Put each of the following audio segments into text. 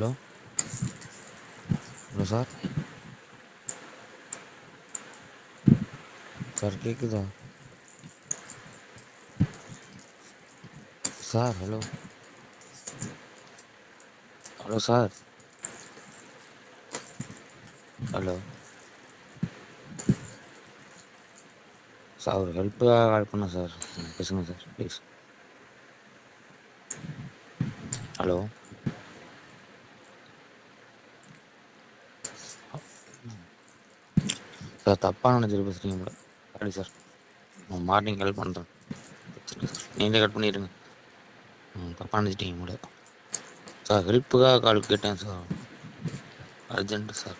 Hello hello sir sir கேக்குதா sir hello hello sir hello sir ஒரு ஹெல்ப்புக்காக கால் பண்ணேன் சார் ம், பேசுங்க சார் ப்ளீஸ் ஹலோ சார் தப்பாக நினச்சிட்டு பேசுகிறீங்க மேடம் சாரி சார் நான் மார்னிங் கால் பண்ணுறேன் நீங்களே கட் பண்ணிடுங்க ம் தப்பாக நினச்சிட்டீங்க மேடம் சார் ஹெல்ப்புக்காக கால் கேட்டேன் சார் அர்ஜென்ட் சார்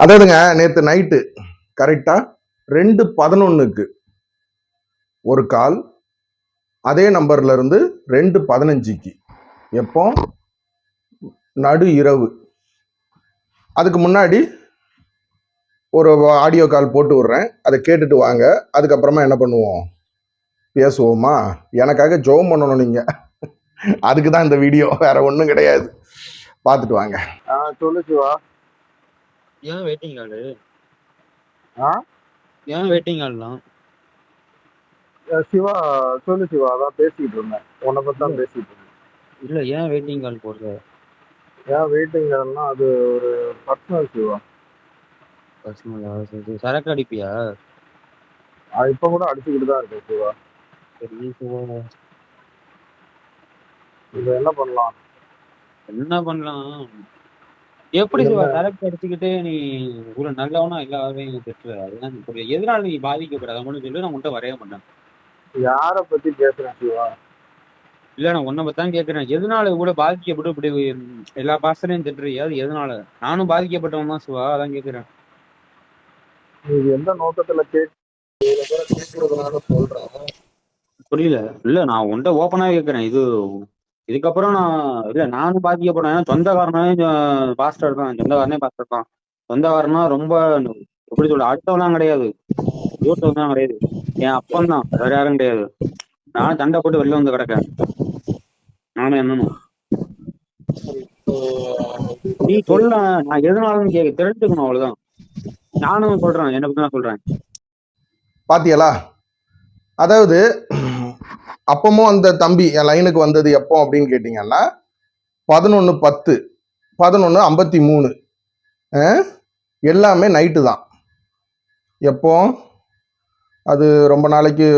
அதாவதுங்க நேற்று நைட்டு கரெக்டாக ரெண்டு பதினொன்றுக்கு ஒரு கால் அதே நம்பர்ல இருந்து ரெண்டு பதினஞ்சுக்கு. எப்போ? நடு இரவு. அதுக்கு முன்னாடி ஒரு ஆடியோ கால் போட்டு விட்றேன். அதை கேட்டுட்டு வாங்க. அதுக்கப்புறமா என்ன பண்ணுவோம்? பேசுவோமா? எனக்காக ஜோம் பண்ணணும் நீங்கள் அதுக்கு தான் இந்த வீடியோ வேற ஒன்றும் கிடையாது. பார்த்துட்டு வாங்க. ஆ சொல்லு சிவா. ஏன் வெயிட்டிங் காலு ஆ? ஏன் வெயிட்டிங் கால்லாம் அஹ் சிவா சொல்லு சிவா. அதான் பேசிட்டு இருந்தேன். உன்னை பத்தி தான் பேசிட்டு இருந்தேன். இல்லை ஏன் வெயிட்டிங் கால் போடுற? ஏன் வெயிட்டிங் அது ஒரு பர்சனல் சிவா பர்சனலா சரி சரக்கு அடிப்பியா? அது இப்ப கூட அடிச்சுக்கிட்டு தான் இருக்கேன் சிவா சரி சிவா. இது என்ன பண்ணலாம்? என்ன பண்ணலாம்? எப்படி சிவா சரக்கு அடிச்சுக்கிட்டே நீ இவ்வளவு நல்லவனா எல்லாரையும் திட்டுற எனக்கு புரியல எதனால நீ பாதிக்கப்படாத மட்டும் சொல்லி நான் உன்கிட்ட வரைய மாட்டேன். யார பத்தி பேசுறேன் சிவா? இல்ல நான் உன்னை தான் கேட்கறேன் எதனால கூட பாதிக்கப்பட்டு இப்படி எல்லா பாசனையும் திட்டுறியா? அது எதனால? நானும் பாதிக்கப்பட்டவன் தான் சிவா அதான் கேட்கறேன் நீ எந்த நோக்கத்துல கேட்க கேட்கறதுனால சொல்றேன் புரியல. இல்ல நான் உன்கிட்ட ஓப்பனா கேட்கறேன் இது இதுக்கப்புறம் நான் இல்ல நானும் பாதிக்கப்படும் ஏன்னா சொந்தக்காரனே பாஸ்டர் தான் சொந்தக்காரனே பாஸ்டர் தான் சொந்தக்காரனா ரொம்ப எப்படி சொல்ல அடுத்தவெல்லாம் கிடையாது. யூட்டவன் கிடையாது. என் அப்பன் தான் வேற யாரும் கிடையாது. நான் சண்டை போட்டு வெளில வந்து கிடக்கேன். நானும் என்னனும் நீ சொல்ல நான் எதனாலும் கேட்க தெரிஞ்சுக்கணும் அவ்வளவுதான். நானும் சொல்றேன் என்ன பத்தி நான் சொல்றேன். பாத்தியலா? அதாவது அப்பமும் அந்த தம்பி என் லைனுக்கு வந்தது எப்போ அப்படின்னு கேட்டிங்கன்னா பதினொன்று பத்து பதினொன்று ஐம்பத்தி மூணு எல்லாமே நைட்டு தான். எப்போ? அது ரொம்ப நாளைக்கு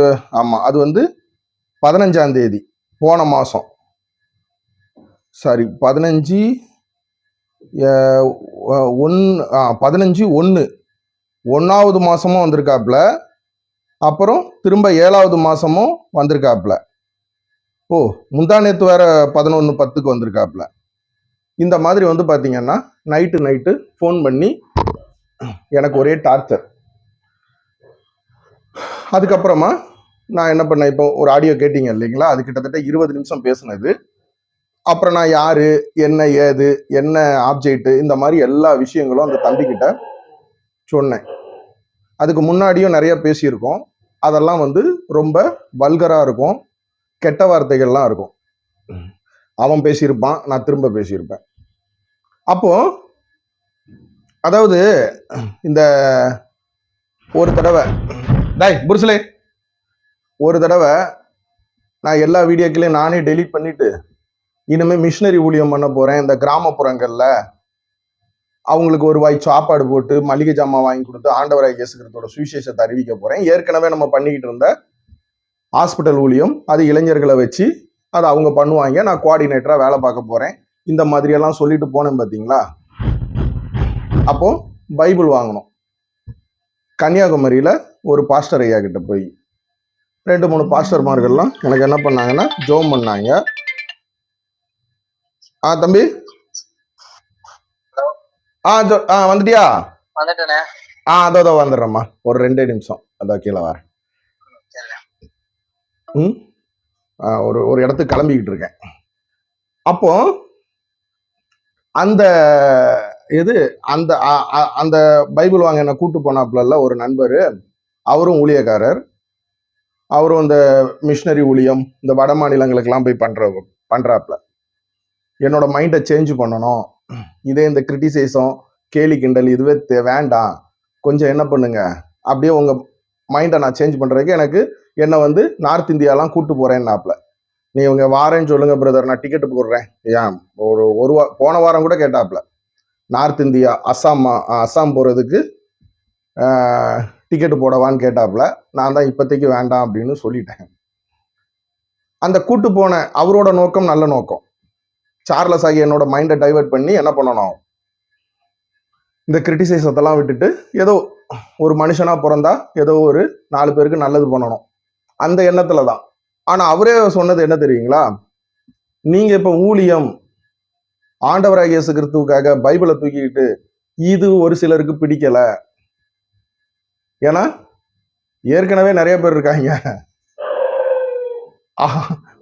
ஆமாம் அது வந்து பதினஞ்சாம் தேதி போன மாதம் சாரி பதினஞ்சு ஒன் பதினஞ்சு ஒன்று ஒன்றாவது மாதமும் வந்திருக்காப்புல அப்புறம் திரும்ப ஏழாவது மாதமும் வந்திருக்காப்புல ஓ முந்தா நேற்று வேறு பதினொன்று பத்துக்கு வந்திருக்காப்புல இந்த மாதிரி வந்து பார்த்தீங்கன்னா நைட்டு நைட்டு ஃபோன் பண்ணி எனக்கு ஒரே டார்ச்சர் அதுக்கப்புறமா நான் என்ன பண்ணேன் இப்போ ஒரு ஆடியோ கேட்டீங்க இல்லைங்களா? அது கிட்டத்தட்ட இருபது நிமிஷம் பேசுனது. அப்புறம் நான் யாரு என்ன ஏது என்ன ஆப்ஜெக்ட் இந்த மாதிரி எல்லா விஷயங்களும் அந்த தம்பிக்கிட்ட சொன்னேன். அதுக்கு முன்னாடியும் நிறைய பேசியிருக்கோம். அதெல்லாம் வந்து ரொம்ப வல்கரா இருக்கும். கெட்ட வார்த்தைகள்லாம் இருக்கும். அவன் பேசியிருப்பான் நான் திரும்ப பேசியிருப்பேன். அப்போ அதாவது இந்த ஒரு தடவை டாய் புருசலே ஒரு தடவை நான் எல்லா வீடியோக்களையும் நானே டெலீட் பண்ணிட்டு இனிமே மிஷினரி ஊழியம் பண்ண போறேன். இந்த கிராமப்புறங்கள்ல அவங்களுக்கு ஒரு வாய் சாப்பாடு போட்டு மளிகை ஜாமான் வாங்கி கொடுத்து ஆண்டவராய் கேசுகிறதோட சுவிசேஷத்தை அறிவிக்க போறேன். ஏற்கனவே நம்ம பண்ணிக்கிட்டு இருந்த ஹாஸ்பிட்டல் ஊழியம் அது இளைஞர்களை வச்சு அதை அவங்க பண்ணுவாங்க. நான் கோஆர்டினேட்டராக வேலை பார்க்க போறேன். இந்த மாதிரியெல்லாம் சொல்லிட்டு போனேன் பாத்தீங்களா? அப்போ பைபிள் வாங்கணும். கன்னியாகுமரியில ஒரு பாஸ்டர் ஐயா கிட்ட போய் ரெண்டு மூணு பாஸ்டர்மார்கள்லாம் எனக்கு என்ன பண்ணாங்கன்னா ஜோம் பண்ணாங்க. ஆ தம்பி? ஆ ஆ வந்துட்டியா? வந்துட்டேனே. ஆ அதோ அதோ வந்துடுறேம்மா. ஒரு ரெண்டே நிமிஷம். அதோ கீழே வரேன். ம்? ஆ, ஒரு ஒரு இடத்துக்கு கிளம்பிக்கிட்டு இருக்கேன். அப்போ அந்த இது அந்த அந்த பைபிள் வாங்க என்ன கூட்டு போனாப்புல ஒரு நண்பர். அவரும் ஊழியக்காரர். அவரும் இந்த மிஷினரி ஊழியம் இந்த வட மாநிலங்களுக்கெல்லாம் போய் பண்ற பண்றாப்ல என்னோட மைண்டை சேஞ்ச் பண்ணணும். இதே இந்த கிரிட்டிசைஸும் கேலி கிண்டல் இதுவே தே- வேண்டாம். கொஞ்சம் என்ன பண்ணுங்க? அப்படியே உங்கள் மைண்டை நான் சேஞ்ச் பண்ணுறதுக்கு எனக்கு என்னை வந்து நார்த் இந்தியாலாம் கூட்டு போறேன்னாப்ல. நீ இவங்க வாரேன்னு சொல்லுங்கள் பிரதர் நான் டிக்கெட் போடுறேன். ஏன்? ஒரு ஒரு வா போன வாரம் கூட கேட்டாப்ல. நார்த் இந்தியா அஸ்ஸாம் அஸ்ஸாம் போகிறதுக்கு டிக்கெட் போடவான்னு கேட்டாப்ல. நான் தான் இப்போதைக்கு வேண்டாம் அப்படின்னு சொல்லிட்டேன். அந்த கூட்டு போன அவரோட நோக்கம் நல்ல நோக்கம். சார்லஸ் ஆகி என்னோட மைண்டை டைவர்ட் பண்ணி என்ன பண்ணணும்? இந்த கிரிட்டிசைஸத்தெல்லாம் விட்டுட்டு ஏதோ ஒரு மனுஷனாக பிறந்தா ஏதோ ஒரு நாலு பேருக்கு நல்லது பண்ணணும். அந்த எண்ணத்தில் தான். ஆனால் அவரே சொன்னது என்ன தெரியுங்களா? நீங்கள் இப்போ ஊழியம் ஆண்டவராக இயேசு கிறிஸ்துவுக்காக பைபிளை தூக்கிக்கிட்டு இது ஒரு சிலருக்கு பிடிக்கல. ஏன்னா ஏற்கனவே நிறைய பேர் இருக்காங்க.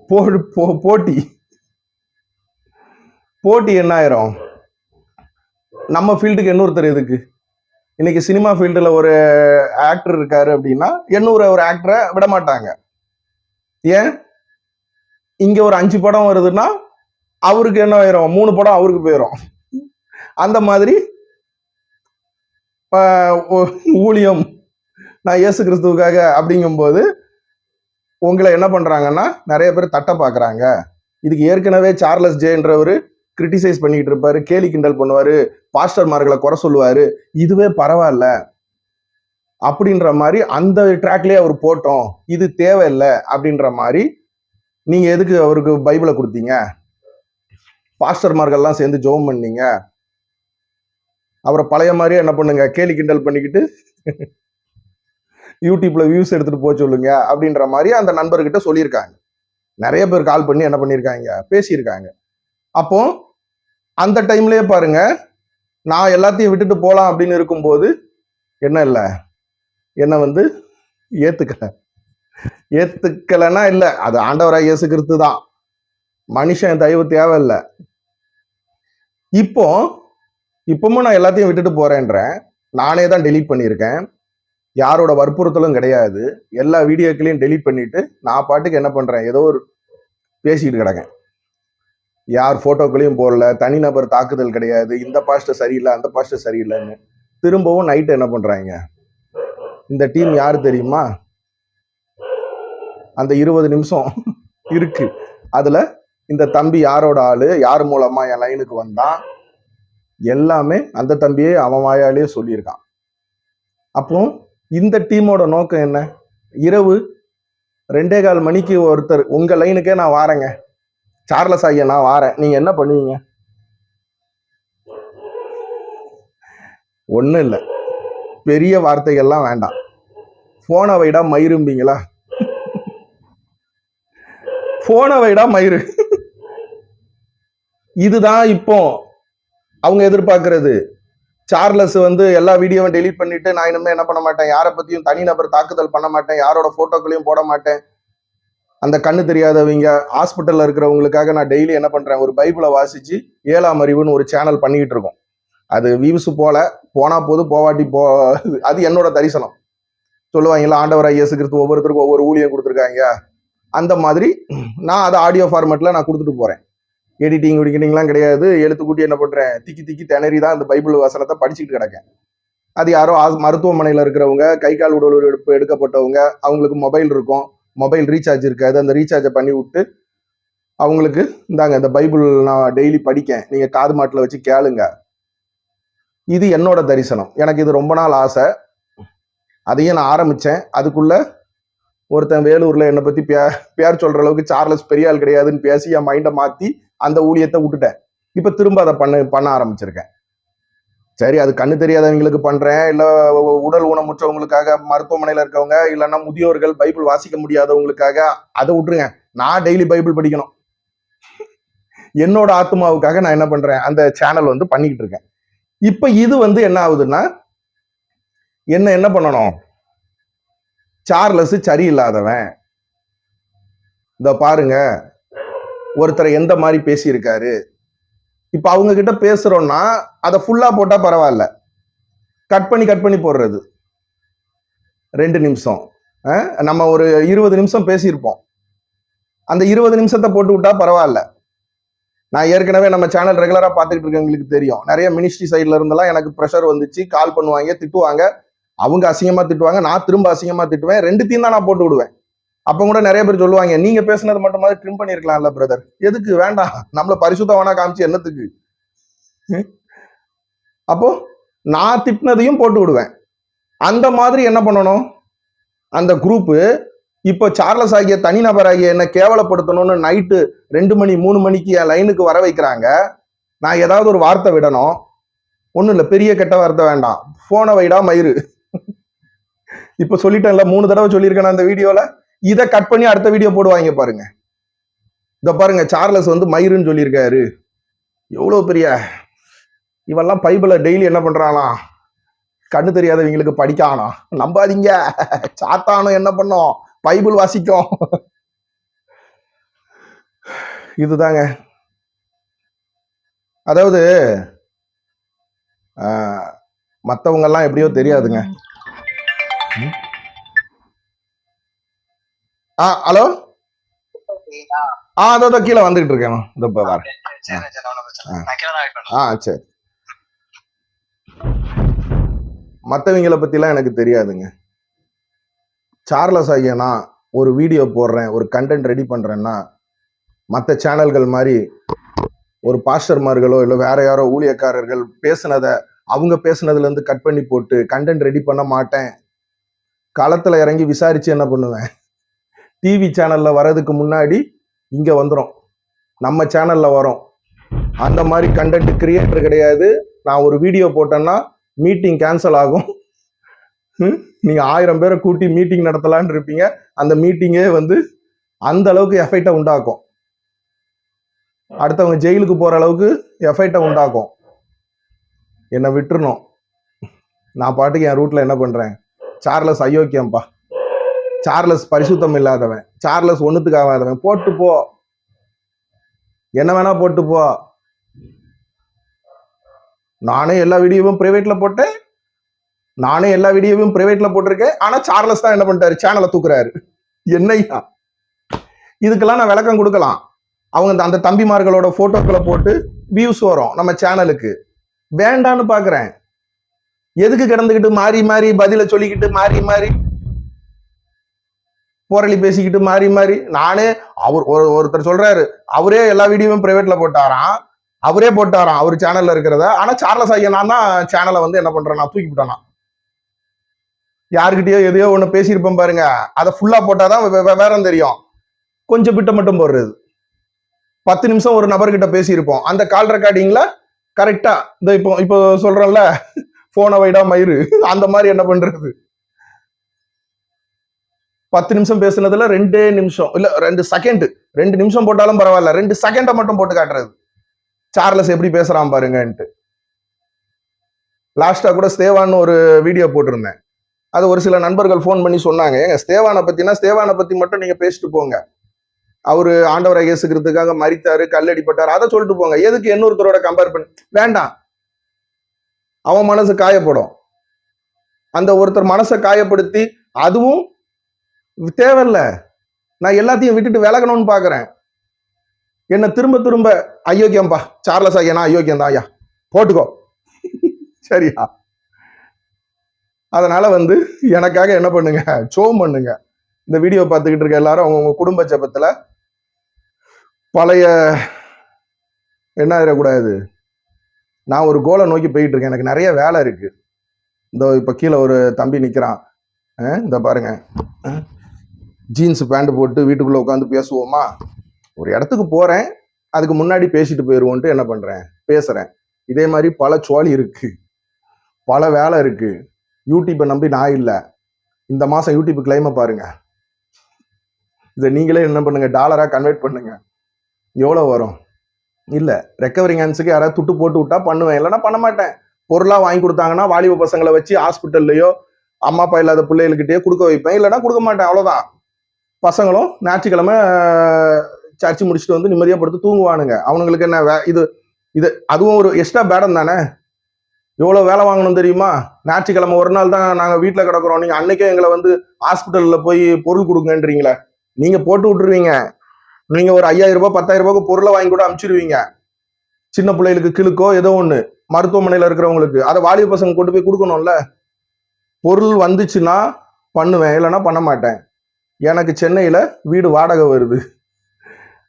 போ- போ- போட்டி. போட்டி என்ன ஆயிரும் நம்ம ஃபீல்டுக்கு இன்னொருத்தர் எதுக்கு? இன்னைக்கு சினிமா ஃபீல்டில் ஒரு ஆக்டர் இருக்காரு அப்படின்னா இன்னொரு ஒரு ஆக்டரை விட மாட்டாங்க. ஏன்? இங்கே ஒரு அஞ்சு படம் வருதுன்னா அவருக்கு என்ன ஆயிரும்? மூணு படம் அவருக்கு போயிடும் அந்த மாதிரி ஊழியம் நான் இயேசு கிறிஸ்துவுக்காக அப்படிங்கும்போது உங்களை என்ன பண்ணுறாங்கன்னா நிறைய பேர் தட்டை பார்க்குறாங்க இதுக்கு ஏற்கனவே சார்லஸ் ஜேன்றவர் கிரிட்டிசைஸ் பண்ணிட்டு இருப்பாரு கேலி கிண்டல் பண்ணுவாரு பாஸ்டர்மார்களை குறை சொல்லுவாரு இதுவே பரவாயில்ல. அப்படின்ற மாதிரி அந்த ட்ராக்லயே அவர் போட்டோம் இது தேவையில்லை அப்படின்ற மாதிரி நீங்க எதுக்கு அவருக்கு பைபிளை கொடுத்தீங்க? பாஸ்டர்மார்கள்லாம் சேர்ந்து ஜோம் பண்ணீங்க. அவரை பழைய மாதிரியே என்ன பண்ணுங்க கேலி கிண்டல் பண்ணிக்கிட்டு யூடியூப்ல வியூஸ் எடுத்துட்டு போக சொல்லுங்க அப்படின்ற மாதிரி அந்த நண்பர்கிட்ட சொல்லியிருக்காங்க. நிறைய பேர் கால் பண்ணி என்ன பண்ணியிருக்காங்க? பேசியிருக்காங்க. அப்போ அந்த டைம்லயே பாருங்க. நான் எல்லாத்தையும் விட்டுட்டு போகலாம் அப்படின்னு இருக்கும்போது என்ன இல்லை? என்ன வந்து? ஏத்துக்கல. ஏத்துக்கலைன்னா இல்லை. அது ஆண்டவராக இயேசுக்கிறது தான். மனுஷன் தயவு தேவையில்லை. இப்போ இப்பவும் நான் எல்லாத்தையும் விட்டுட்டு போறேன்றேன். நானே தான் டெலீட் பண்ணியிருக்கேன். யாரோட வற்புறுத்தலும் கிடையாது. எல்லா வீடியோக்களையும் டெலீட் பண்ணிட்டு நான் பாட்டுக்கு என்ன பண்றேன்? ஏதோ ஒரு பேசிக்கிட்டு கிடக்கேன். யார் ஃபோட்டோக்களையும் போடல தனிநபர் தாக்குதல் கிடையாது இந்த பாஸ்டர் சரியில்லை அந்த பாஸ்டர் சரியில்லைன்னு திரும்பவும் நைட்டு என்ன பண்ணுறாங்க இந்த டீம் யார் தெரியுமா? அந்த இருபது நிமிஷம் இருக்கு. அதில் இந்த தம்பி யாரோட ஆள் யார் மூலமாக என் லைனுக்கு வந்தான்? எல்லாமே அந்த தம்பியே அவன் வாயாலேயே சொல்லியிருக்கான். அப்போ இந்த டீமோட நோக்கம் என்ன? இரவு ரெண்டே கால் மணிக்கு ஒருத்தர் உங்கள் லைனுக்கே நான் வாரேங்க. சார்லஸ் ஐயா நான் வாரேன். நீங்க என்ன பண்ணுவீங்க? ஒன்றும் இல்லை. பெரிய வார்த்தைகள்லாம் வேண்டாம். போனை வைடா மயிரும்பீங்களா? போனை வைடா மயிறு. இதுதான் இப்போ அவங்க எதிர்பார்க்கறது. சார்லஸ் வந்து எல்லா வீடியோவும் டெலீட் பண்ணிட்டு நான் இனிமேல் என்ன பண்ண மாட்டேன்? யாரை பத்தியும் தனிநபர் தாக்குதல் பண்ண மாட்டேன். யாரோட போட்டோக்களையும் போட மாட்டேன். அந்த கண்ணு தெரியாதவங்க ஹாஸ்பிட்டலில் இருக்கிறவங்களுக்காக நான் டெய்லி என்ன பண்ணுறேன் ஒரு பைபிளை வாசித்து ஏழாம் அறிவுன்னு ஒரு சேனல் பண்ணிக்கிட்டு இருக்கோம். அது வியூஸு போல போனால் போது போவாட்டி போ அது என்னோட தரிசனம். சொல்லுவாங்கல்ல ஆண்டவராக இயேசு கிறிஸ்து ஒவ்வொருத்தருக்கும் ஒவ்வொரு ஊழியம் கொடுத்துருக்காங்க. அந்த மாதிரி நான் அதை ஆடியோ ஃபார்மேட்டில் நான் கொடுத்துட்டு போகிறேன் எடிட்டிங் விடிக்கிட்டிங்லாம் கிடையாது. எழுத்துக்கூட்டி என்ன பண்ணுறேன் திக்கி திக்கி திணறி தான் அந்த பைபிள் வசனத்தை படிச்சுட்டு கிடக்கேன். அது யாரோ ஆஸ்- இருக்கிறவங்க கை கால் உடல் எடுப்பு எடுக்கப்பட்டவங்க அவங்களுக்கு மொபைல் இருக்கும். மொபைல் ரீசார்ஜ் இருக்காது. அந்த ரீசார்ஜை பண்ணி விட்டு அவங்களுக்கு இந்தாங்க இந்த பைபிள் நான் டெய்லி படிக்கேன். நீங்கள் காது மாட்டில் வச்சு கேளுங்க. இது என்னோட தரிசனம். எனக்கு இது ரொம்ப நாள் ஆசை. அதையும் நான் ஆரம்பித்தேன் அதுக்குள்ள ஒருத்தன் வேலூரில் என்னை பற்றி பே பேர் சொல்கிற அளவுக்கு சார்லஸ் பெரிய ஆள் கிடையாதுன்னு பேசி என் மைண்டை மாற்றி அந்த ஊழியத்தை விட்டுட்டேன். இப்போ திரும்ப அதை பண்ண பண்ண ஆரம்பிச்சிருக்கேன். சரி அது கண்ணு தெரியாதவங்களுக்கு பண்றேன். இல்ல உடல் ஊனமுற்றவங்களுக்காக மருத்துவமனையில இருக்கவங்க இல்லைன்னா முதியோர்கள் பைபிள் வாசிக்க முடியாதவங்களுக்காக அதை விட்டுருங்க. நான் டெய்லி பைபிள் படிக்கணும். என்னோட ஆத்மாவுக்காக நான் என்ன பண்றேன்? அந்த சேனல் வந்து பண்ணிக்கிட்டு இருக்கேன். இப்ப இது வந்து என்ன ஆகுதுன்னா என்ன என்ன பண்ணணும்? சார்லஸ் சரியில்லாதவன். இந்த பாருங்க. ஒருத்தரை எந்த மாதிரி பேசியிருக்காரு? இப்ப அவங்க கிட்ட பேசுறோம்னா அதை ஃபுல்லா போட்டா பரவாயில்ல. கட் பண்ணி கட் பண்ணி போடுறது. ரெண்டு நிமிஷம். நம்ம ஒரு இருபது நிமிஷம் பேசியிருப்போம். அந்த இருபது நிமிஷத்தை போட்டு விட்டா பரவாயில்ல. நான் ஏற்கனவே நம்ம சேனல் ரெகுலரா பார்த்துக்கிட்டு இருக்கவங்களுக்கு தெரியும். நிறைய மினிஸ்ட்ரி சைட்ல இருந்தெல்லாம் எனக்கு ப்ரெஷர் வந்துச்சு. கால் பண்ணுவாங்க திட்டுவாங்க. அவங்க அசிங்கமா திட்டுவாங்க நான் திரும்ப அசிங்கமா திட்டுவேன். ரெண்டுத்தையும் தான் நான் போட்டு விடுவேன். அப்போ கூட நிறைய பேர் சொல்லுவாங்க நீங்க பேசுனது மட்டும் மாதிரி ட்ரிம் பண்ணிருக்கலாம்ல பிரதர் எதுக்கு? வேண்டாம். நம்மள பரிசுத்தவனா காமிச்சு என்னத்துக்கு? அப்போ நான் திட்டினதையும் போட்டு விடுவேன். அந்த மாதிரி என்ன பண்ணணும்? அந்த குரூப்பு இப்போ சார்லஸ் ஆகிய தனிநபர் ஆகிய என்ன கேவலப்படுத்தணும்னு நைட்டு ரெண்டு மணி மூணு மணிக்கு என் லைனுக்கு வர வைக்கிறாங்க. நான் ஏதாவது ஒரு வார்த்தை விடணும். ஒன்றும் இல்லை பெரிய கெட்ட வார்த்தை வேண்டாம். ஃபோனை வைடா மயிறு. இப்போ சொல்லிட்டேன்ல மூணு தடவை சொல்லியிருக்கேன் அந்த வீடியோவில் இதை கட் பண்ணி அடுத்த வீடியோ போடுவாங்க பாருங்க. இதை பாருங்க சார்லஸ் வந்து மயிருன்னு சொல்லியிருக்காரு. எவ்வளோ பெரிய இவெல்லாம் பைபிளை டெய்லி என்ன பண்றானாம் கண்ணு தெரியாதவங்களுக்கு படிக்கானா? நம்பாதீங்க. சாத்தானும் என்ன பண்ணோம்? பைபிள் வாசிக்கும். இதுதாங்க. அதாவது மற்றவங்கெல்லாம் எப்படியோ தெரியாதுங்க. ஆ ஹலோ? ஆ அதோ கீழே வந்துகிட்டு இருக்கேன் இதோ இப்போ வரேன். ஆ சரி. மற்றவங்கள பற்றிலாம் எனக்கு தெரியாதுங்க. சார்லஸ் ஐயா நான் ஒரு வீடியோ போடுறேன் ஒரு கண்டென்ட் ரெடி பண்ணுறேன்னா மற்ற சேனல்கள் மாதிரி ஒரு பாஸ்டர்மார்களோ இல்லை வேற யாரோ ஊழியக்காரர்கள் பேசுனதை அவங்க பேசுனதுலேருந்து கட் பண்ணி போட்டு கண்டென்ட் ரெடி பண்ண மாட்டேன். களத்தில் இறங்கி விசாரித்து என்ன பண்ணுவேன்? டிவி சேனலில் வர்றதுக்கு முன்னாடி இங்கே வந்துடும் நம்ம சேனலில் வரும். அந்த மாதிரி கண்டென்ட் கிரியேட்டர் கிடையாது. நான் ஒரு வீடியோ போட்டேன்னா மீட்டிங் கேன்சல் ஆகும். ம், நீங்க ஆயிரம் பேரை கூட்டி மீட்டிங் நடத்தலான்னு இருப்பீங்க. அந்த மீட்டிங்கே வந்து அந்த அளவுக்கு எஃபெக்டை உண்டாக்கும். அடுத்தவங்க ஜெயிலுக்கு போற அளவுக்கு எஃபெக்டை உண்டாக்கும். என்னை விட்டுருணும் நான் பாட்டுக்கு என் ரூட்ல என்ன பண்றேன்? சார்லஸ் அயோக்கியம்பா சார்லஸ் பரிசுத்தம் இல்லாதவன் சார்லஸ் ஒன்றுத்துக்கு ஆகாதவன் போட்டு போ. என்ன வேணா போட்டு போ. நானே எல்லா வீடியோவும் பிரைவேட்ல போட்டேன். நானே எல்லா வீடியோவும் பிரைவேட்ல போட்டிருக்கேன். ஆனா சார்லஸ் தான் என்ன பண்ணிட்டாரு? சேனலை தூக்குறாரு. என்னையா? இதுக்கெல்லாம் நான் விளக்கம் கொடுக்கலாம். அவங்க அந்த- அந்த தம்பிமார்களோட போட்டோக்களை போட்டு வியூஸ் வரும் நம்ம சேனலுக்கு வேண்டான்னு பாக்குறேன். எதுக்கு கிடந்துக்கிட்டு மாறி மாறி பதில சொல்லிக்கிட்டு மாறி மாறி போரளி பேசிக்கிட்டு மாறி மாறி. நானே அவர் ஒரு- ஒருத்தர் சொல்றாரு அவரே எல்லா வீடியோவும் பிரைவேட்ல போட்டாராம். அவரே போட்டாராம் அவர் சேனல்ல இருக்கிறத. ஆனா சார்லஸ் ஐயா நான் தான் சேனலை வந்து என்ன பண்றேன் நான் தூக்கி விட்டேனா யாருக்கிட்டயோ எதையோ ஒண்ணு பேசியிருப்பேன் பாருங்க. அதை ஃபுல்லா போட்டாதான் வே- வேறம் தெரியும். கொஞ்சம் பிட்ட மட்டும் போடுறது. பத்து நிமிஷம் ஒரு நபர்கிட்ட பேசியிருப்போம். அந்த கால் ரெக்கார்டிங்ல கரெக்டா இந்த இப்போ இப்போ சொல்றேன்ல போனை வைடா மயிறு. அந்த மாதிரி என்ன பண்றது? பத்து நிமிஷம் பேசுனதுல ரெண்டே நிமிஷம் இல்ல ரெண்டு செகண்ட் ரெண்டு நிமிஷம் போட்டாலும் பரவாயில்ல ரெண்டு செகண்டை மட்டும் போட்டு காட்டுறது. சார்லஸ் எப்படி பேசுறான் பாருங்கன்ட்டு. லாஸ்டா கூட ஸ்தேவான்னு ஒரு வீடியோ போட்டிருந்தேன். அது ஒரு சில நண்பர்கள் ஃபோன் பண்ணி சொன்னாங்க. ஏங்க ஸ்தேவானை பத்தினா ஸ்தேவானை பத்தி மட்டும் நீங்க பேசிட்டு போங்க. அவரு ஆண்டவரை இயேசுக்கிறதுக்காக மறித்தாரு கல்லடிப்பட்டாரு அதை சொல்லிட்டு போங்க. எதுக்கு இன்னொருத்தரோட கம்பேர் பண்ணி வேண்டாம். அவன் மனசு காயப்படும். அந்த ஒருத்தர் மனசை காயப்படுத்தி அதுவும் தேவையில்ல. நான் எல்லாத்தையும் விட்டுட்டு விலகணும்னு பாக்குறேன். என்ன திரும்ப திரும்ப அயோக்கியம்பா. சார்லஸ் ஐயா நான் அயோக்கியம் தான் ஐயா. போட்டுக்கோ. சரியா? அதனால வந்து எனக்காக என்ன பண்ணுங்க? சோம் பண்ணுங்க. இந்த வீடியோ பார்த்துக்கிட்டு இருக்க எல்லாரும் அவங்கவுங்க குடும்ப ஜபத்துல பழைய என்ன ஆயிடக்கூடாது? நான் ஒரு கோலை நோக்கி போயிட்டு இருக்கேன். எனக்கு நிறைய வேலை இருக்கு. இந்த இப்ப கீழே ஒரு தம்பி நிக்கிறான். இந்த பாருங்க. ஜீன்ஸ் பேண்ட் போட்டு வீட்டுக்குள்ளே உட்காந்து பேசுவோமா? ஒரு இடத்துக்கு போகிறேன் அதுக்கு முன்னாடி பேசிட்டு போயிடுவோன்ட்டு என்ன பண்ணுறேன் பேசுகிறேன் இதே மாதிரி பல சோழி இருக்குது பல வேலை இருக்குது யூடியூப்பை நம்பி நான் இல்லை. இந்த மாதம் யூடியூப் கிளைமை பாருங்கள் இதை நீங்களே என்ன பண்ணுங்கள் டாலராக கன்வெர்ட் பண்ணுங்கள் எவ்வளோ வரும்? இல்லை ரெக்கவரிங் ஹேண்ட்ஸுக்கு யாராவது துட்டு போட்டு விட்டா பண்ணுவேன். இல்லைன்னா பண்ண மாட்டேன். பொருளாக வாங்கி கொடுத்தாங்கன்னா வாலிப பசங்களை வச்சு ஹாஸ்பிட்டல்லையோ அம்மா அப்பா இல்லாத பிள்ளைகளுக்கிட்டேயோ கொடுக்க வைப்பேன். இல்லைன்னா கொடுக்க மாட்டேன். அவ்வளோதான் பசங்களும் ஞாயிற்றுக்கிழமை சர்ச்சு முடிச்சுட்டு வந்து நிம்மதியாக படுத்து தூங்குவானுங்க. அவனுங்களுக்கு என்ன வே இது இது அதுவும் ஒரு எக்ஸ்ட்ரா பேடம் தானே? எவ்வளோ வேலை வாங்கணும் தெரியுமா? ஞாயிற்றுக்கிழமை ஒரு நாள் தான் நாங்கள் வீட்டில் கிடக்குறோம். நீங்கள் அன்னைக்கே எங்களை வந்து ஹாஸ்பிட்டலில் போய் பொருள் கொடுங்கன்றீங்களே. நீங்கள் போட்டு விட்டுருவீங்க. நீங்கள் ஒரு ஐயாயிரம் ரூபாய் பத்தாயிரம் ரூபாய்க்கு பொருளை வாங்கி கூட அனுப்பிச்சிருவீங்க. சின்ன பிள்ளைகளுக்கு கிழுக்கோ ஏதோ ஒன்று மருத்துவமனையில் இருக்கிறவங்களுக்கு. அதை வாலிப பசங்க கொண்டு போய் கொடுக்கணும்ல. பொருள் வந்துச்சுன்னா பண்ணுவேன். இல்லைன்னா பண்ண மாட்டேன். எனக்கு சென்னையில் வீடு வாடகை வருது.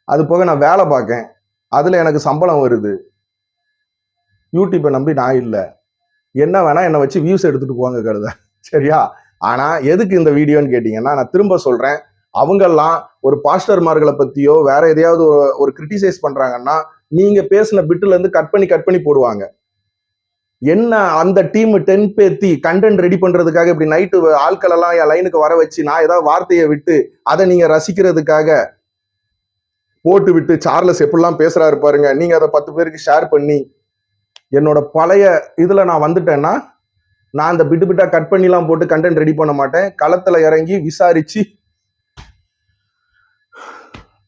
அது போக நான் வேலை பார்க்கேன். அதில் எனக்கு சம்பளம் வருது. யூடியூப்பை நம்பி நான் இல்லை. என்ன வேணால் என்னை வச்சு வியூஸ் எடுத்துகிட்டு போங்க கருத? சரியா? ஆனால் எதுக்கு இந்த வீடியோன்னு கேட்டிங்கன்னா நான் திரும்ப சொல்கிறேன் அவங்கெல்லாம் ஒரு பாஸ்டர்மார்களை பற்றியோ வேற எதையாவது ஒரு- ஒரு கிரிட்டிசைஸ் பண்ணுறாங்கன்னா நீங்கள் பேசின பிட்டுலேருந்து கட் பண்ணி கட் பண்ணி போடுவாங்க. என்ன அந்த டீம் டென் பேத்தி கண்டென்ட் ரெடி பண்றதுக்காக இப்படி நைட்டு ஆட்கள் எல்லாம் என் லைனுக்கு வர வச்சு நான் ஏதாவது வார்த்தையை விட்டு அதை நீங்க ரசிக்கிறதுக்காக போட்டு விட்டு சார்லஸ் எப்படிலாம் பேசுறாரு பாருங்க. நீங்க அதை பத்து பேருக்கு ஷேர் பண்ணி என்னோட பழைய இதுல நான் வந்துட்டேன்னா நான் அந்த பிட்டு பிட்டா கட் பண்ணிலாம் போட்டு கண்டென்ட் ரெடி பண்ண மாட்டேன். களத்துல இறங்கி விசாரிச்சு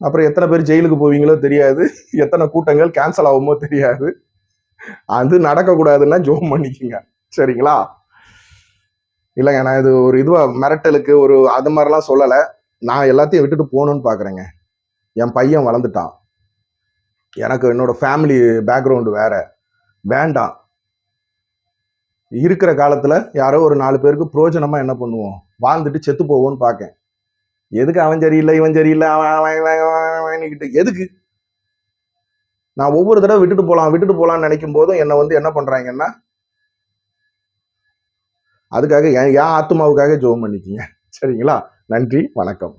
அப்புறம் எத்தனை பேர் ஜெயிலுக்கு போவீங்களோ தெரியாது. எத்தனை கூட்டங்கள் கேன்சல் ஆகுமோ தெரியாது. அது நடக்கக்கூடாதுன்னா ஜோம் பண்ணிக்கோங்க சரிங்களா இல்லைங்க நான் இது ஒரு இதுவாக மிரட்டலுக்கு ஒரு அது மாதிரிலாம் சொல்லலை நான் எல்லாத்தையும் விட்டுட்டு போகணும்னு பார்க்குறேங்க என் பையன் வளர்ந்துட்டான் எனக்கு என்னோடய ஃபேமிலி பேக்ரவுண்டு வேற வேண்டாம் இருக்கிற காலத்தில் யாரோ ஒரு நாலு பேருக்கு புரோஜனமாக என்ன பண்ணுவோம் வாழ்ந்துட்டு செத்து போவோன்னு பார்க்கேன் எதுக்கு அவன் சரியில்லை இவன் சரியில்லை அவன் அவன் எதுக்கு நான் ஒவ்வொரு தடவை விட்டுட்டு போகலாம் விட்டுட்டு போகலான்னு நினைக்கும் போதும் என்னை வந்து என்ன பண்ணுறாங்கன்னா அதுக்காக என் என் ஆத்மாவுக்காக ஜோம் பண்ணிக்கிங்க சரிங்களா? நன்றி வணக்கம்.